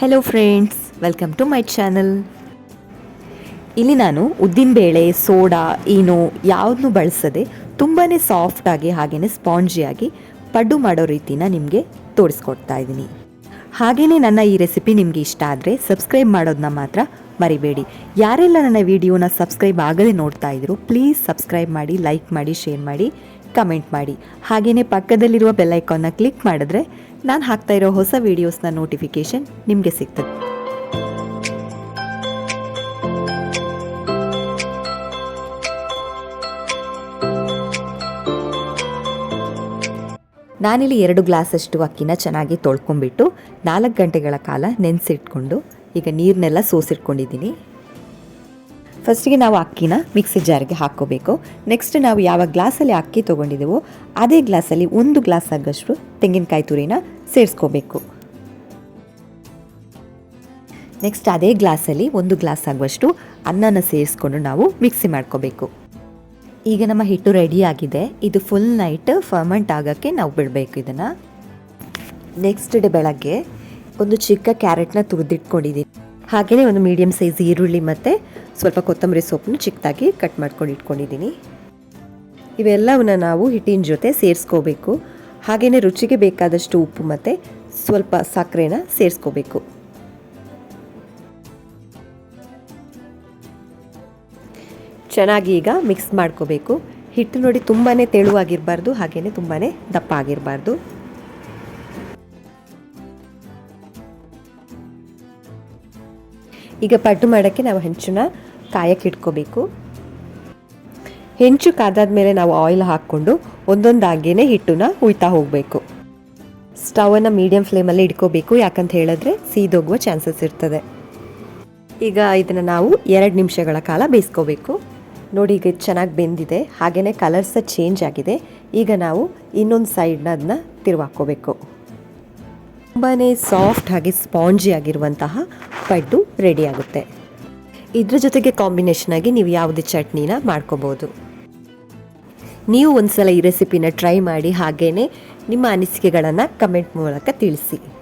Hello friends welcome to my channel ಇಲ್ಲಿ ನಾನು ಉದ್ದಿನಬೇಳೆ ಸೋಡಾ, ಈನೋ ಯಾವುದನ್ನು ಬಳಸದೆ ತುಂಬಾ ಸಾಫ್ಟಾಗಿ ಹಾಗೆಯೇ ಸ್ಪಾಂಜಿಯಾಗಿ ಪಡ್ಡು ಮಾಡೋ ರೀತಿನ ನಿಮಗೆ ತೋರಿಸ್ಕೊಡ್ತಾ ಇದ್ದೀನಿ. ಹಾಗೆಯೇ ನನ್ನ ಈ ರೆಸಿಪಿ ನಿಮಗೆ ಇಷ್ಟ ಆದರೆ ಸಬ್ಸ್ಕ್ರೈಬ್ ಮಾಡೋದನ್ನ ಮಾತ್ರ ಮರಿಬೇಡಿ. ಯಾರೆಲ್ಲ ನನ್ನ ವಿಡಿಯೋನ ಸಬ್ಸ್ಕ್ರೈಬ್ ಆಗಲೇ ನೋಡ್ತಾ ಇದ್ರು ಪ್ಲೀಸ್ ಸಬ್ಸ್ಕ್ರೈಬ್ ಮಾಡಿ ಲೈಕ್ ಮಾಡಿ ಶೇರ್ ಮಾಡಿ. ಕಮೆಂಟ್ ಮಾಡಿ. ಹಾಗೆಯೇ ಪಕ್ಕದಲ್ಲಿರುವ ಬೆಲ್ಲೈಕಾನ್ನ ಕ್ಲಿಕ್ ಮಾಡಿದ್ರೆ ನಾನು ಹಾಕ್ತಾ ಇರೋ ಹೊಸ ವೀಡಿಯೋಸ್ನ ನೋಟಿಫಿಕೇಷನ್ ನಿಮಗೆ ಸಿಗ್ತದೆ. ನಾನಿಲ್ಲಿ ಎರಡು ಗ್ಲಾಸಷ್ಟು ಅಕ್ಕಿನ ಚೆನ್ನಾಗಿ ತೊಳ್ಕೊಂಬಿಟ್ಟು ನಾಲ್ಕು ಗಂಟೆಗಳ ಕಾಲ ನೆನೆಸಿಟ್ಕೊಂಡು ಈಗ ನೀರನ್ನೆಲ್ಲ ಸೋಸಿಟ್ಕೊಂಡಿದ್ದೀನಿ. ಫಸ್ಟಿಗೆ ನಾವು ಅಕ್ಕಿನ ಮಿಕ್ಸಿ ಜಾರಿಗೆ ಹಾಕ್ಕೋಬೇಕು. ನೆಕ್ಸ್ಟ್ ನಾವು ಯಾವ ಗ್ಲಾಸಲ್ಲಿ ಅಕ್ಕಿ ತೊಗೊಂಡಿದ್ದೇವೋ ಅದೇ ಗ್ಲಾಸಲ್ಲಿ ಒಂದು ಗ್ಲಾಸ್ ಆಗಷ್ಟು ತೆಂಗಿನಕಾಯಿ ತುರಿನ ಸೇರಿಸ್ಕೋಬೇಕು. ನೆಕ್ಸ್ಟ್ ಅದೇ ಗ್ಲಾಸಲ್ಲಿ ಒಂದು ಗ್ಲಾಸ್ ಆಗುವಷ್ಟು ಅನ್ನನ ಸೇರಿಸ್ಕೊಂಡು ನಾವು ಮಿಕ್ಸಿ ಮಾಡ್ಕೋಬೇಕು. ಈಗ ನಮ್ಮ ಹಿಟ್ಟು ರೆಡಿ ಆಗಿದೆ. ಇದು ಫುಲ್ ನೈಟ್ ಫರ್ಮೆಂಟ್ ಆಗೋಕ್ಕೆ ನಾವು ಬಿಡಬೇಕು ಇದನ್ನು. ನೆಕ್ಸ್ಟ್ ಡೇ ಬೆಳಗ್ಗೆ ಒಂದು ಚಿಕ್ಕ ಕ್ಯಾರೆಟ್ನ ತುರಿದಿಟ್ಕೊಂಡಿದ್ದೀನಿ ಹಾಗೆಯೇ ಒಂದು ಮೀಡಿಯಮ್ ಸೈಜ್ ಈರುಳ್ಳಿ ಮತ್ತು ಸ್ವಲ್ಪ ಕೊತ್ತಂಬರಿ ಸೊಪ್ಪನ್ನು ಚಿಕ್ಕದಾಗಿ ಕಟ್ ಮಾಡ್ಕೊಂಡು ಇಟ್ಕೊಂಡಿದ್ದೀನಿ. ಇವೆಲ್ಲವನ್ನು ನಾವು ಹಿಟ್ಟಿನ ಜೊತೆ ಸೇರಿಸ್ಕೋಬೇಕು. ಹಾಗೆಯೇ ರುಚಿಗೆ ಬೇಕಾದಷ್ಟು ಉಪ್ಪು ಮತ್ತು ಸ್ವಲ್ಪ ಸಕ್ಕರೆನ ಸೇರಿಸ್ಕೋಬೇಕು. ಚೆನ್ನಾಗಿ ಈಗ ಮಿಕ್ಸ್ ಮಾಡ್ಕೋಬೇಕು. ಹಿಟ್ಟು ನೋಡಿ ತುಂಬಾ ತೆಳುವಾಗಿರಬಾರ್ದು, ಹಾಗೆಯೇ ತುಂಬಾ ದಪ್ಪ ಆಗಿರಬಾರ್ದು. ಈಗ ಪಡ್ಡು ಮಾಡೋಕ್ಕೆ ನಾವು ಹೆಂಚನ್ನ ಕಾಯಕ್ಕೆ ಇಟ್ಕೋಬೇಕು. ಹೆಂಚು ಕಾದಾದ್ಮೇಲೆ ನಾವು ಆಯಿಲ್ ಹಾಕ್ಕೊಂಡು ಒಂದೊಂದಾಗೇನೆ ಹಿಟ್ಟನ್ನ ಹುಯ್ತಾ ಹೋಗಬೇಕು. ಸ್ಟವನ್ನು ಮೀಡಿಯಂ ಫ್ಲೇಮಲ್ಲಿ ಇಟ್ಕೋಬೇಕು, ಯಾಕಂತ ಹೇಳಿದ್ರೆ ಸೀದೋಗುವ ಚಾನ್ಸಸ್ ಇರ್ತದೆ. ಈಗ ಇದನ್ನು ನಾವು ಎರಡು ನಿಮಿಷಗಳ ಕಾಲ ಬೇಯಿಸ್ಕೋಬೇಕು. ನೋಡಿ ಈಗ ಚೆನ್ನಾಗಿ ಬೆಂದಿದೆ ಹಾಗೆಯೇ ಕಲರ್ ಸಹ ಚೇಂಜ್ ಆಗಿದೆ. ಈಗ ನಾವು ಇನ್ನೊಂದು ಸೈಡ್ನ ಅದನ್ನ ತಿರುವಾಕೋಬೇಕು ತುಂಬಾ ಸಾಫ್ಟ್ ಹಾಗೆ ಸ್ಪಾಂಜಿ ಆಗಿರುವಂತಹ ಪಡ್ಡು ರೆಡಿ ಆಗುತ್ತೆ. ಇದ್ರ ಜೊತೆಗೆ ಕಾಂಬಿನೇಷನ್ ಆಗಿ ನೀವು ಯಾವುದೇ ಚಟ್ನಿನ ಮಾಡ್ಕೋಬೋದು. ನೀವು ಒಂದ್ಸಲ ಈ ರೆಸಿಪಿನ ಟ್ರೈ ಮಾಡಿ ಹಾಗೇನೆ ನಿಮ್ಮ ಅನಿಸಿಕೆಗಳನ್ನು ಕಮೆಂಟ್ ಮೂಲಕ ತಿಳಿಸಿ.